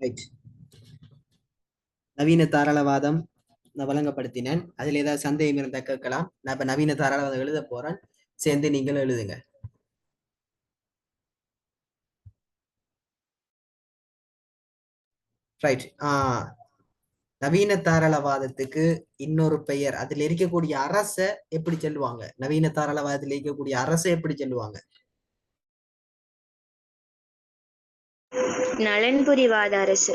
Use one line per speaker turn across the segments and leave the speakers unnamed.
Right நவீன தாராளவாதம் நான் வழங்கப்படுத்தினேன். அதுல ஏதாவது சந்தேகம் இருந்தா கேட்கலாம். நான் இப்ப நவீன தாராளவாதம் எழுத போறேன். சேர்ந்து நீங்களும் எழுதுங்க. ரைட் ஆஹ் நவீன தாராளவாதத்துக்கு இன்னொரு பெயர். அதுல இருக்கக்கூடிய அரச எப்படி சொல்லுவாங்க? நவீன தாராளவாதத்துல இருக்கக்கூடிய அரச எப்படி சொல்லுவாங்க?
நலன்புரிவாத அரசு.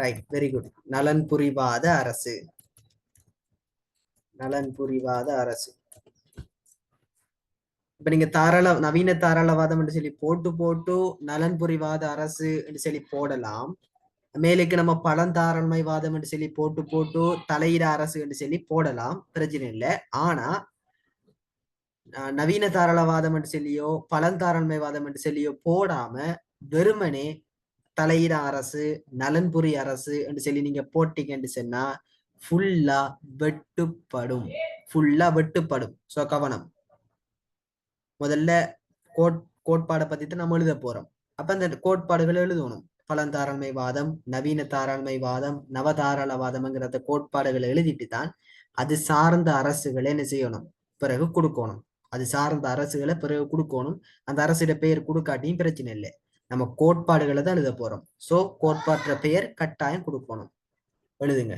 ரைட் வெரி குட் நலன் புரிவாத அரசு. நலன் புரிவாத அரசு. இப்ப நீங்க தாராள நவீன தாராளவாதம் என்று சொல்லி போட்டு போட்டு நலன் புரிவாத அரசு என்று சொல்லி போடலாம். மேலுக்கு நம்ம பழந்தாராண்மைவாதம் என்று சொல்லி போட்டு போட்டு தலையிட அரசு என்று சொல்லி போடலாம். பிரச்சனை இல்லை. ஆனா நவீன தாராளவாதம் என்று சொல்லியோ பழந்தாராண்மைவாதம் என்று சொல்லியோ போடாம வெறுமனே தலையிட அரசு நலன்புரி அரசு என்று சொல்லி நீங்க போட்டீங்கன்னு சொன்னா ஃபுல்லா வெட்டுப்படும். ஃபுல்லா வெட்டுப்படும். சோ கவனம். முதல்ல கோட் கோட்பாடை பத்தி தான் நம்ம எழுத போறோம். அப்ப அந்த கோட்பாடுகளை எழுதணும். பழந்தாராண்மைவாதம் நவீன தாராண்மைவாதம் நவதாராளவாதம்ங்கிற கோட்பாடுகளை எழுதிட்டு தான் அது சார்ந்த அரசுகளை என்ன செய்யணும்? பிறகு கொடுக்கணும். அது சார்ந்த அரசுகளை பிறகு கொடுக்கணும். அந்த அரசிட பெயர் கொடுக்காட்டியும் பிரச்சனை இல்லை. நம்ம கோட்பாடுகளை தான் எழுத போறோம். சோ கோட்பாற்ற பெயர் கட்டாயம் கொடுக்கணும். எழுதுங்க.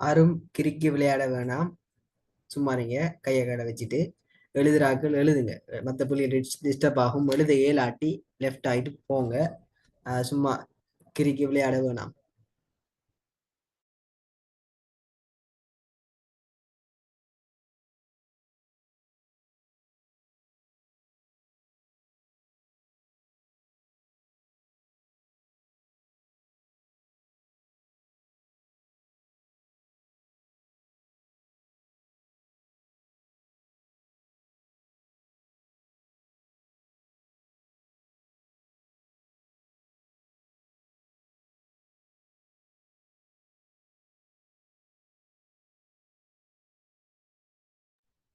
யாரும் கிறுக்கி விளையாட வேணாம். சும்மா நீங்க கையை கடை வச்சுட்டு. எழுதுறாக்கள் எழுதுங்க. மற்ற புள்ளி டிஸ்டர்ப் ஆகும். எழுத ஏலாட்டி லெஃப்ட் ஆயிட்டு போங்க. சும்மா கிறுக்கி விளையாட வேணாம்.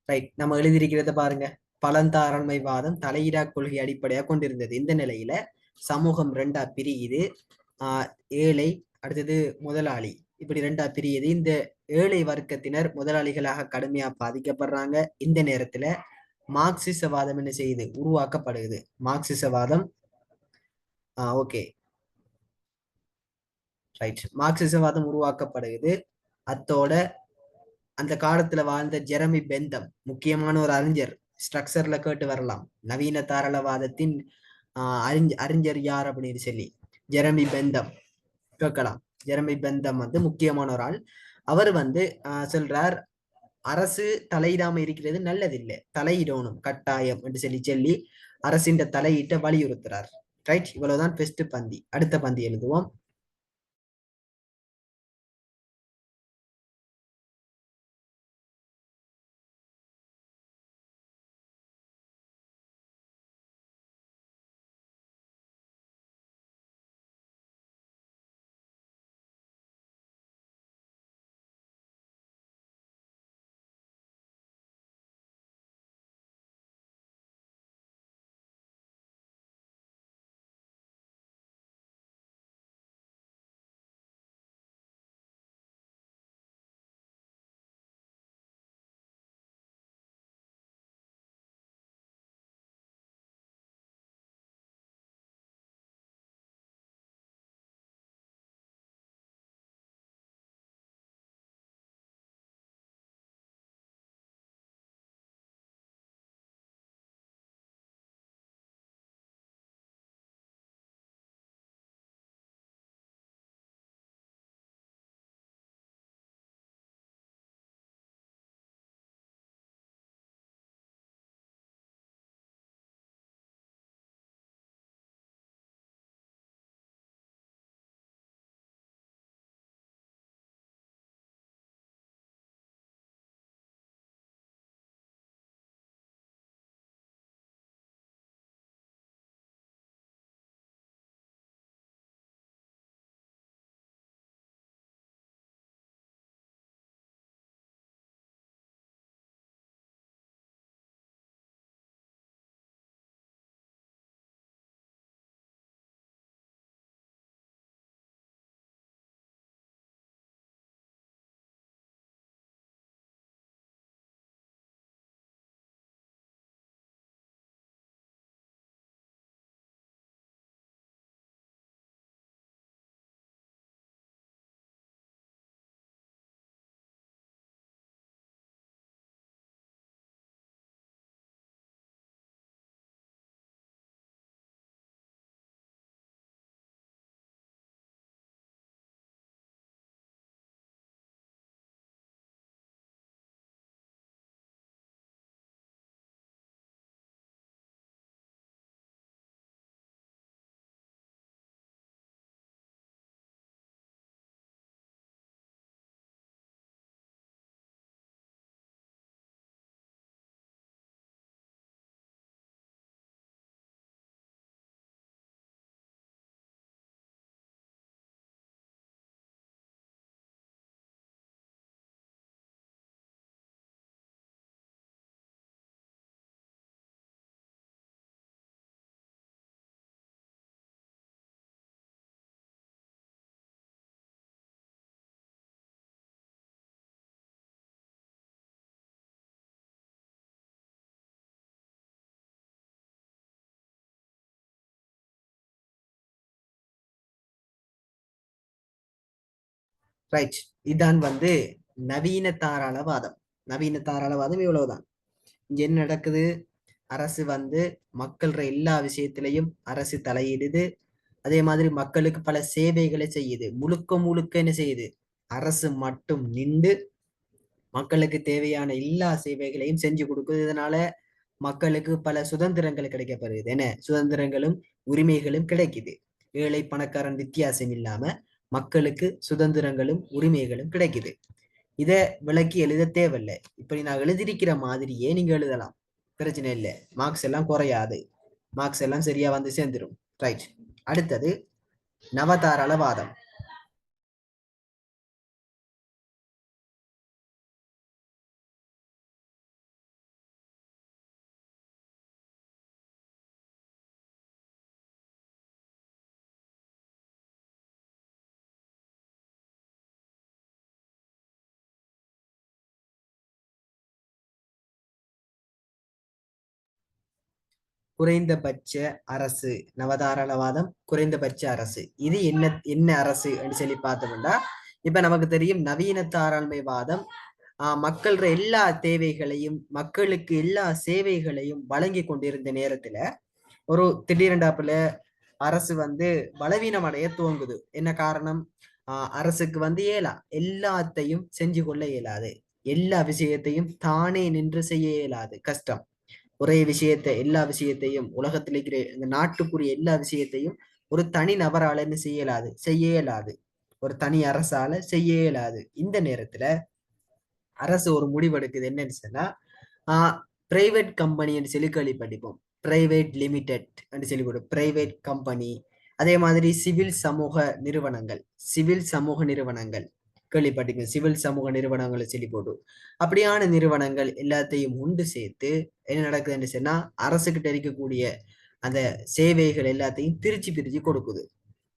ரைட் நம்ம எழுதியிருக்கிறத பாருங்க. பழந்தாரண்மைவாதம் தலையிடா கொள்கை அடிப்படையாக கொண்டிருந்தது. இந்த நிலையில சமூகம் ரெண்டா பிரியுது. ஆஹ் ஏழை அடுத்தது முதலாளி. இப்படி ரெண்டா பிரியுது. இந்த ஏழை வர்க்கத்தினர் முதலாளிகளாக கடுமையா பாதிக்கப்படுறாங்க. இந்த நேரத்துல மார்க்சிசவாதம் என்ன செய்யுது? உருவாக்கப்படுகிறது மார்க்சிசவாதம் ஆஹ் ஓகே. ரைட் மார்க்சிசவாதம் உருவாக்கப்படுகிறது. அத்தோட அந்த காலத்துல வாழ்ந்த ஜெரமி பெந்தம் முக்கியமான ஒரு அறிஞர். ஸ்ட்ரக்சர்ல கேட்டு வரலாம். நவீன தாராளவாதத்தின் ஆஹ் அறிஞ அறிஞர் யார் அப்படின்னு சொல்லி. Jeremy Bentham. கேட்கலாம். ஜெரமி பெந்தம் வந்து முக்கியமான ஒரு ஆள். அவர் வந்து சொல்றார் அரசு தலையிடாம இருக்கிறது நல்லதில்லை. தலையிடணும். கட்டாயம். என்று சொல்லி சொல்லி அரசின் தலையிட்ட வலியுறுத்துறார். ரைட் இவ்வளவுதான் பெஸ்ட் பந்தி. அடுத்த பந்தி எழுதுவோம். ரைட் இதான் வந்து நவீன தாராளவாதம் நவீன தாராளவாதம் இவ்வளவுதான். இங்க என்ன நடக்குது? அரசு வந்து மக்கள்ற எல்லா விஷயத்திலையும் அரசு தலையிடுது. அதே மாதிரி மக்களுக்கு பல சேவைகளை செய்யுது. முழுக்க முழுக்க என்ன செய்யுது? அரசு மட்டும் நின்று மக்களுக்கு தேவையான எல்லா சேவைகளையும் செஞ்சு கொடுக்குது இதனால மக்களுக்கு பல சுதந்திரங்கள் கிடைக்கப்படுது. என்ன? சுதந்திரங்களும் உரிமைகளும் கிடைக்குது. ஏழை பணக்காரன் வித்தியாசம் இல்லாம மக்களுக்கு சுதந்திரங்களும் உரிமைகளும் கிடைக்குது. இத விளக்கி எழுத தேவையில்லை. இப்படி நான் எழுதியிருக்கிற மாதிரியே நீங்க எழுதலாம். பிரச்சனை இல்லை. மார்க்ஸ் எல்லாம் குறையாது. மார்க்ஸ் எல்லாம் சரியா வந்து சேர்ந்துரும். ரைட் அடுத்தது நவதாராளவாதம். குறைந்தபட்ச அரசு நவதாராளவாதம் குறைந்தபட்ச அரசு. இது என்ன என்ன அரசு அப்படின்னு சொல்லி பார்த்தோம்னா இப்ப நமக்கு தெரியும் நவீன தாராண்மைவாதம் ஆஹ் மக்கள்ற எல்லா தேவைகளையும் மக்களுக்கு எல்லா சேவைகளையும் வழங்கி கொண்டிருந்த நேரத்துல ஒரு திடீரெண்டாப்புல அரசு வந்து பலவீனம் அடைய துவங்குது. என்ன காரணம்? ஆஹ் அரசுக்கு வந்து இயலா. எல்லாத்தையும் செஞ்சு கொள்ள இயலாது. எல்லா விஷயத்தையும் தானே நின்று செய்ய இயலாது. கஷ்டம். ஒரே விஷயத்தை எல்லா விஷயத்தையும் உலகத்தில் இருக்கிற இந்த நாட்டுக்குரிய எல்லா விஷயத்தையும் ஒரு தனி நபராலன்னு என்ன செய்ய இயலாது ஒரு தனி அரசால செய்ய இயலாது இந்த நேரத்துல அரசு ஒரு முடிவெடுக்குது என்னன்னு சொன்னா ஆஹ் பிரைவேட் கம்பெனின்னு சொல்லி கேள்விப்பட்டிப்போம் பிரைவேட் லிமிடெட் சொல்லி கூட பிரைவேட் கம்பெனி அதே மாதிரி சிவில் சமூக நிறுவனங்கள். சிவில் சமூக நிறுவனங்கள். கேள்விப்பட்டிருக்கீங்க சிவில் சமூக நிறுவனங்களை சொல்லி போட்டு அப்படியான நிறுவனங்கள் எல்லாத்தையும் உண்டு சேர்த்து என்ன நடக்குதுன்னு சொன்னா அரசுகிட்ட இருக்கக்கூடிய அந்த சேவைகள் எல்லாத்தையும் பிரிச்சு பிரிச்சு கொடுக்குது.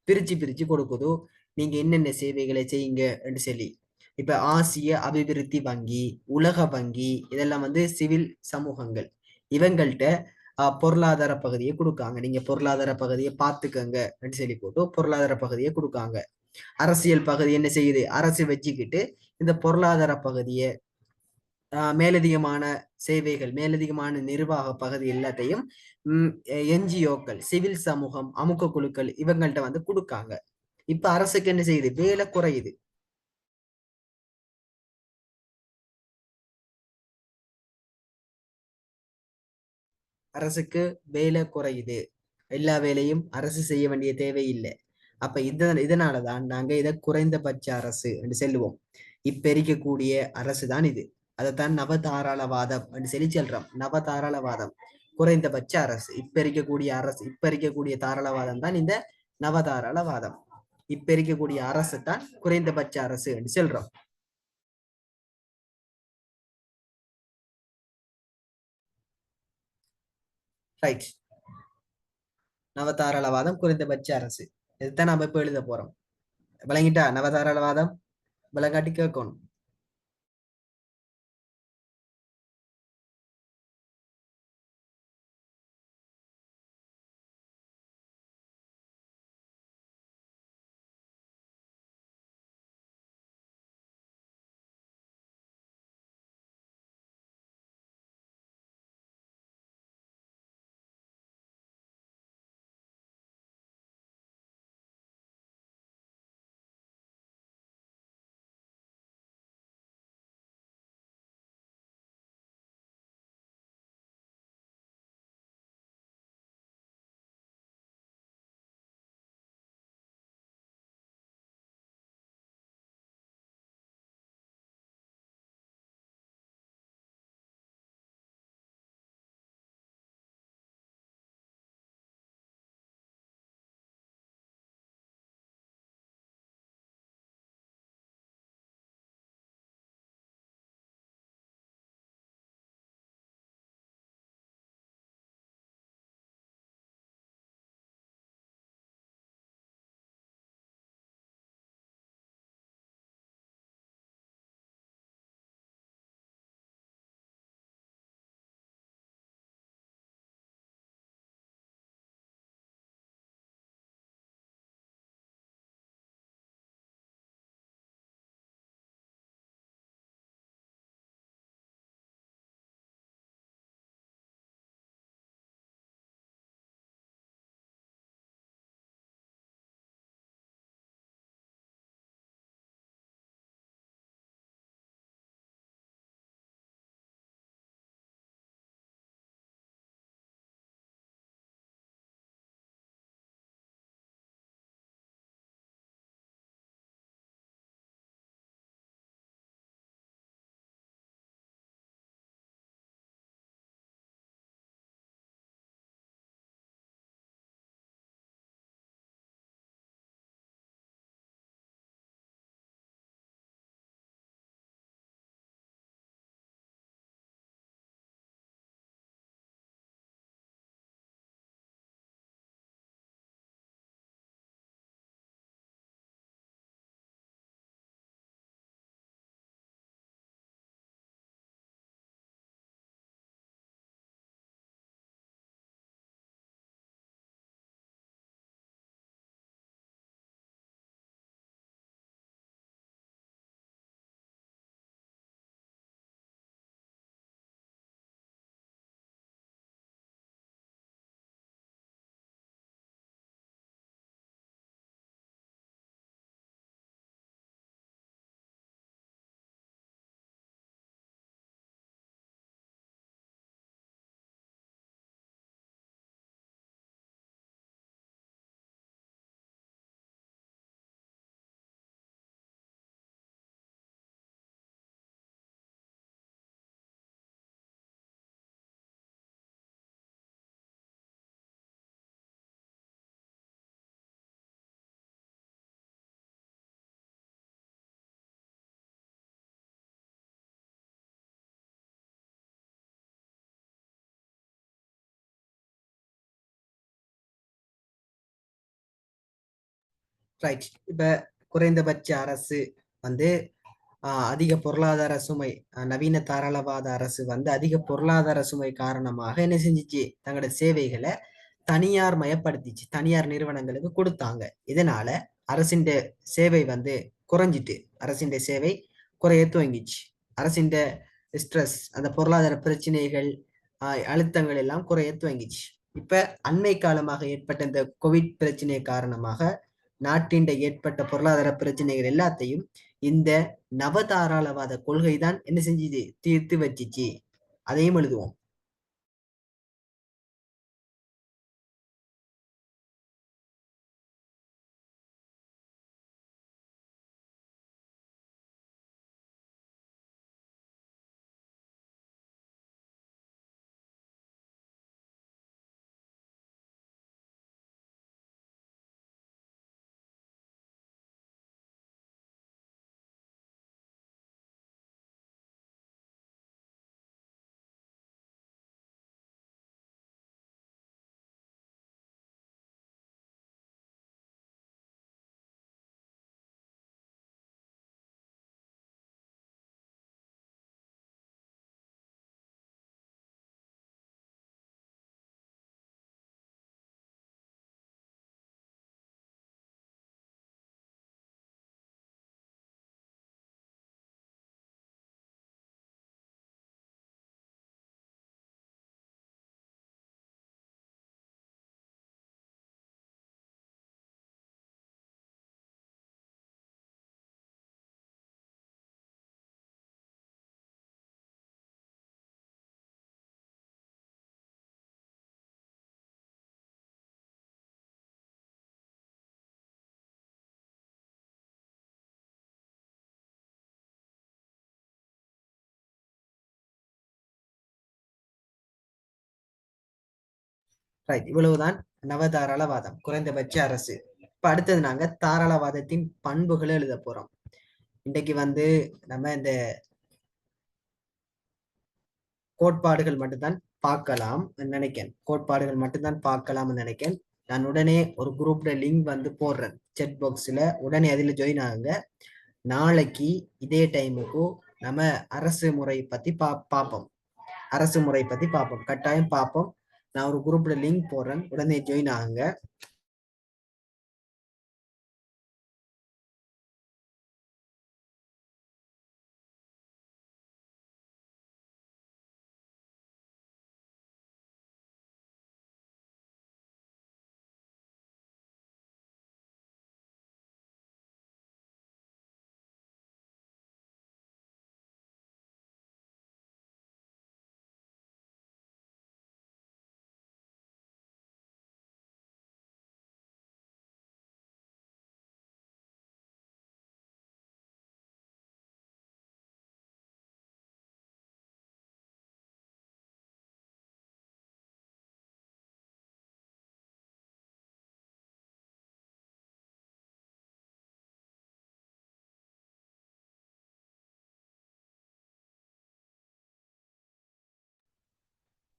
பிரிச்சு பிரிச்சு கொடுக்குது. நீங்க என்னென்ன சேவைகளை செய்யுங்க என்று சொல்லி. இப்ப ஆசிய அபிவிருத்தி வங்கி உலக வங்கி இதெல்லாம் வந்து சிவில் சமூகங்கள். இவங்கள்ட்ட ஆஹ் பொருளாதார பகுதியை கொடுக்காங்க. நீங்க பொருளாதார பகுதியை பார்த்துக்கங்க அப்படின்னு சொல்லி போட்டு பொருளாதார பகுதியை கொடுக்காங்க. அரசியல் பகுதி என்ன செய்யுது? அரசு வச்சுக்கிட்டு இந்த பொருளாதார பகுதியை ஆஹ் மேலதிகமான சேவைகள் மேலதிகமான நிர்வாக பகுதி எல்லாத்தையும் என்ஜிஓக்கள் சிவில் சமூகம் அமுக்க குழுக்கள் இவங்கள்ட்ட வந்து கொடுக்காங்க. இப்ப அரசுக்கு என்ன செய்யுது? வேலை குறையுது. அரசுக்கு வேலை குறையுது. எல்லா வேலையும் அரசு செய்ய வேண்டிய தேவை இல்லை அப்ப இத இதனாலதான் நாங்க இதை குறைந்தபட்ச அரசு என்று செல்லுவோம். இப்பெரிக்கக்கூடிய அரசு தான் இது. அதைத்தான் நவதாராளவாதம் என்று சொல்லி சொல்றோம். நவதாராளவாதம் குறைந்தபட்ச அரசு. இப்ப இருக்கக்கூடிய அரசு இப்ப இருக்கக்கூடிய தாராளவாதம் தான் இந்த நவதாராளவாதம். இப்ப இருக்கக்கூடிய அரசு தான் குறைந்தபட்ச அரசு என்று சொல்றோம். ரைட் நவதாராளவாதம் குறைந்தபட்ச அரசு. இதுதான் நம்ம இப்ப எழுத போறோம். விளங்கிட்டா நவதாராளவாதம்? விளங்காட்டி கேட்கணும். ரைட் இப்ப குறைந்தபட்ச அரசு வந்து அதிக பொருளாதார சுமை நவீன தாராளவாத அரசு வந்து அதிக பொருளாதார சுமை காரணமாக என்ன செஞ்சிச்சு? தங்களோட சேவைகளை தனியார் மயப்படுத்திச்சு. தனியார் நிறுவனங்களுக்கு கொடுத்தாங்க. இதனால அரசின் சேவை வந்து குறைஞ்சிட்டு அரசின் சேவை குறைய துவங்கிச்சு. அரசின் ஸ்ட்ரெஸ் அந்த பொருளாதார பிரச்சனைகள் அழுத்தங்கள் எல்லாம் குறைய துவங்கிச்சு. இப்ப அண்மை காலமாக ஏற்பட்ட இந்த கோவிட் பிரச்சனை காரணமாக நாட்டின் ஏற்பட்ட பொருளாதார பிரச்சனைகள் எல்லாத்தையும் இந்த நவதாராளவாத கொள்கை தான் என்ன செஞ்சுது? தீர்த்து வச்சிச்சு. அதையும் எழுதுவோம். ரைட் இவ்வளவுதான் நவதாராளவாதம் குறைந்தபட்ச அரசு. இப்ப அடுத்தது நாங்க தாராளவாதத்தின் பண்புகளை எழுத போறோம். இன்னைக்கு வந்து நம்ம இந்த கோட்பாடுகள் மட்டும்தான் பார்க்கலாம் நினைக்கிறேன். கோட்பாடுகள் மட்டும்தான் பார்க்கலாம்னு நினைக்கிறேன். நான் உடனே ஒரு குரூப்ல லிங்க் வந்து போடுறேன். செட் பாக்ஸ்ல உடனே அதில் ஜாயின் ஆகுங்க. நாளைக்கு இதே டைமுக்கு நம்ம அரசு முறை பத்தி பா பார்ப்போம். அரசு முறை பத்தி பார்ப்போம். கட்டாயம் பார்ப்போம். நான் ஒரு குரூப்ல லிங்க் போடுறேன். உடனே ஜாயின் ஆகுங்க.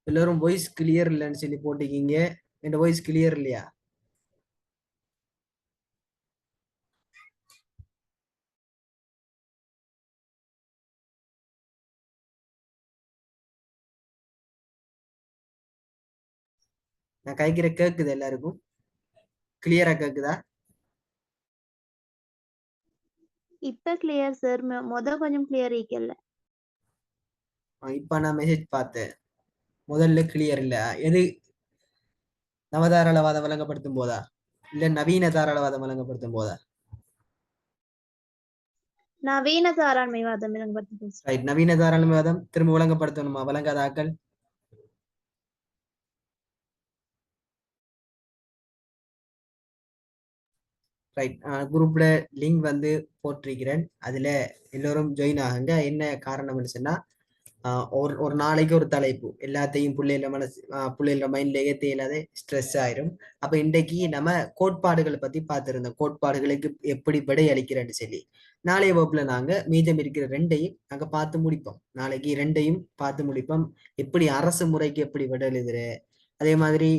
எல்லாரும் வாய்ஸ் கிளியர் இல்லைன்னு சொல்லி போட்டிருக்கீங்க. என் வாய்ஸ் கிளியர் இல்லையா? நான் கைக்கிற கேக்குது எல்லாருக்கும்? கிளியரா கேக்குதா?
இப்ப கிளியர் சார் முத கொஞ்சம் கிளியர்
ஆ, இப்ப நான் மெசேஜ் பார்த்தேன். முதல்ல கிளியர் இல்ல. எது? நவதாராளவாதம் வழங்கப்படுத்தும் போதா? இல்ல நவீன தாராளவாதம் வழங்கப்படுத்தும் போதா?
நவீன தாராண்மைவாதம்
ரைட் நவீன தாராளவாதம் திரும்ப வழங்கப்படுத்தணுமா வழங்காத ஆக்கள் ரைட் குரூப்ல லிங்க் வந்து போட்டிருக்கிறேன். அதுல எல்லோரும் ஜாயின் ஆகுங்க. என்ன காரணம்னு சொன்னா ஒரு ஒரு நாளைக்கு ஒரு தலைப்பு எல்லாத்தையும் பிள்ளைகள மனசு பிள்ளைகள மைண்ட்ல ஏற்ற இல்லாத ஸ்ட்ரெஸ் ஆயிரும் அப்ப இன்றைக்கு நம்ம கோட்பாடுகளை பத்தி பார்த்திருந்தோம் கோட்பாடுகளுக்கு எப்படி விடை அளிக்கிறேன்னு சொல்லி நாளைய வகுப்புல நாங்க மீதம் இருக்கிற ரெண்டையும் நாங்க பார்த்து முடிப்போம் நாளைக்கு ரெண்டையும் பார்த்து முடிப்போம் எப்படி அரசு முறைக்கு எப்படி விட எழுதுற அதே மாதிரி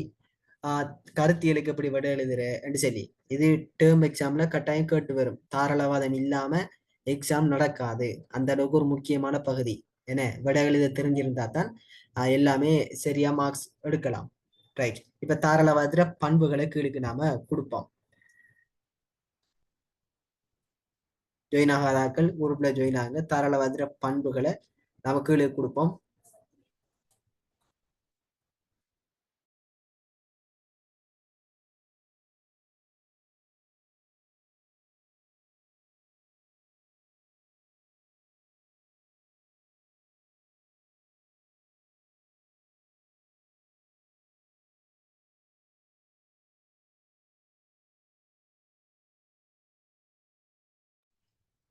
ஆஹ் கருத்தியலுக்கு எப்படி விட எழுதுற என்று சொல்லி இது டேர்ம் எக்ஸாம்ல கட்டாயம் கேட்டு வரும் தாராளவாதம் இல்லாம எக்ஸாம் நடக்காது அந்த அளவுக்கு ஒரு முக்கியமான பகுதி என்ன விட எழுத தெரிஞ்சிருந்தா தான் எல்லாமே சரியா மார்க்ஸ் எடுக்கலாம். ரைட் இப்ப தாராளவாதத்துல பண்புகளை கீழுக்கு நாம கொடுப்போம். ஜாயின் ஆகாதாக்கள் குரூப்ல ஜாயின் ஆகுங்க தாராளவாதிர பண்புகளை நாம கீழே கொடுப்போம்.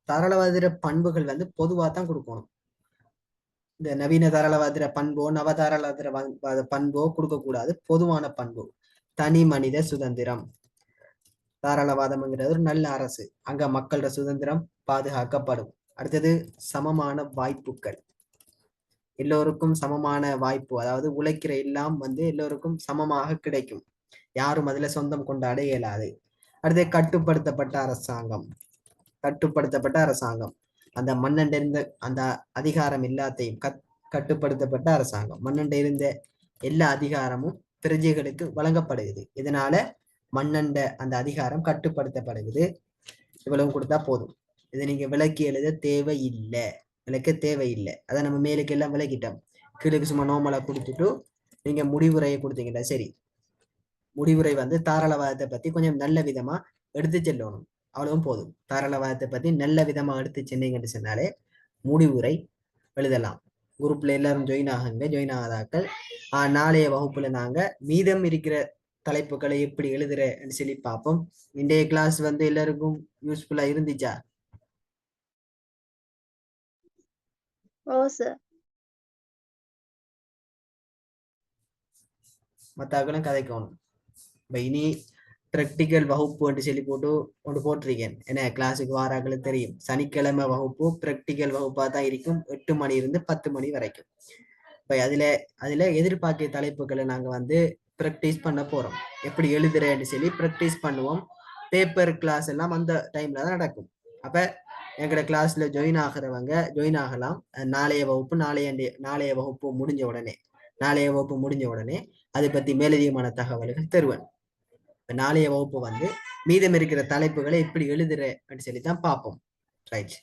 தாராளவாதிர பண்புகள் வந்து பொதுவா தான் கொடுக்கணும். இந்த நவீன தாராளவாதிர பண்போ நவதாராளவாதிர பண்போ கொடுக்க கூடாது பொதுவான பண்பு. தனி மனித சுதந்திரம். தாராளவாதம்ங்கிறது ஒரு நல்ல அரசு. அங்க மக்களோட சுதந்திரம் பாதுகாக்கப்படும். அடுத்தது சமமான வாய்ப்புகள். எல்லோருக்கும் சமமான வாய்ப்பு. அதாவது உழைக்கிற எல்லாம் வந்து எல்லோருக்கும் சமமாக கிடைக்கும். யாரும் அதுல சொந்தம் கொண்டாட இயலாது அடுத்து கட்டுப்படுத்தப்பட்ட அரசாங்கம். கட்டுப்படுத்தப்பட்ட அரசாங்கம். அந்த மன்னண்ட இருந்த அந்த அதிகாரம் எல்லாத்தையும் கட் கட்டுப்படுத்தப்பட்ட அரசாங்கம். மன்னண்ட இருந்த எல்லா அதிகாரமும் பிரஜைகளுக்கு வழங்கப்படுகிறது. இதனால மன்னண்ட அந்த அதிகாரம் கட்டுப்படுத்தப்படுகிறது. இவ்வளவு கொடுத்தா போதும். இதை நீங்க விளக்கி எழுத தேவையில்லை. விளக்க தேவையில்லை. அதை நம்ம மேலுக்கு எல்லாம் விளக்கிட்டோம். கீழுக்கு சும்மா நோமலா கொடுத்துட்டு நீங்க முடிவுரையை கொடுத்தீங்கன்னா சரி. முடிவுரை வந்து தாராளவாதத்தை பத்தி கொஞ்சம் நல்ல விதமா எடுத்து செல்லணும். அவ்வளவும் போதும். தாராளவாதத்தை பத்தி நல்ல விதமா எடுத்து சென்னீங்கன்னு சொன்னாலே முடிவுரை எழுதலாம். குரூப்ல எல்லாரும் ஜாயின் ஆகுங்க. ஜாயின் ஆகாதாக்கள். ஆஹ் நாளைய வகுப்புல நாங்க மீதம் இருக்கிற தலைப்புகளை எப்படி எழுதுறேன்னு சொல்லி பார்ப்போம். இன்றைய கிளாஸ் வந்து எல்லாருக்கும் யூஸ்ஃபுல்லா இருந்துச்சா? மத்தாக்களும் கதைக்கணும். இப்ப இனி ப்ராக்டிக்கல் வகுப்பு என்று சொல்லி போட்டு ஒன்று போட்டிருக்கேன். என்ன கிளாஸுக்கு வாராக்களுக்கு தெரியும். சனிக்கிழமை வகுப்பு ப்ராக்டிக்கல் வகுப்பாக தான் இருக்கும். எட்டு மணி இருந்து பத்து மணி வரைக்கும். இப்போ அதில் அதில் எதிர்பார்க்கிய தலைப்புகளை நாங்கள் வந்து ப்ராக்டிஸ் பண்ண போகிறோம் எப்படி எழுதுறேன்னு சொல்லி ப்ராக்டிஸ் பண்ணுவோம். பேப்பர் கிளாஸ் எல்லாம் அந்த டைமில் தான் நடக்கும். அப்போ எங்களோட கிளாஸில் ஜாயின் ஆகிறவங்க ஜாயின் ஆகலாம். நாளைய வகுப்பு நாளைய நாளைய வகுப்பு முடிஞ்ச உடனே நாளைய வகுப்பு முடிஞ்ச உடனே அதை பற்றி மேலதிகமான தகவல்கள் தருவேன். நாளைய வகுப்பு வந்து மீதம் இருக்கிற தலைப்புகளை எப்படி எழுதுற அப்படின்னு சொல்லி தான் பார்ப்போம். ரைட்.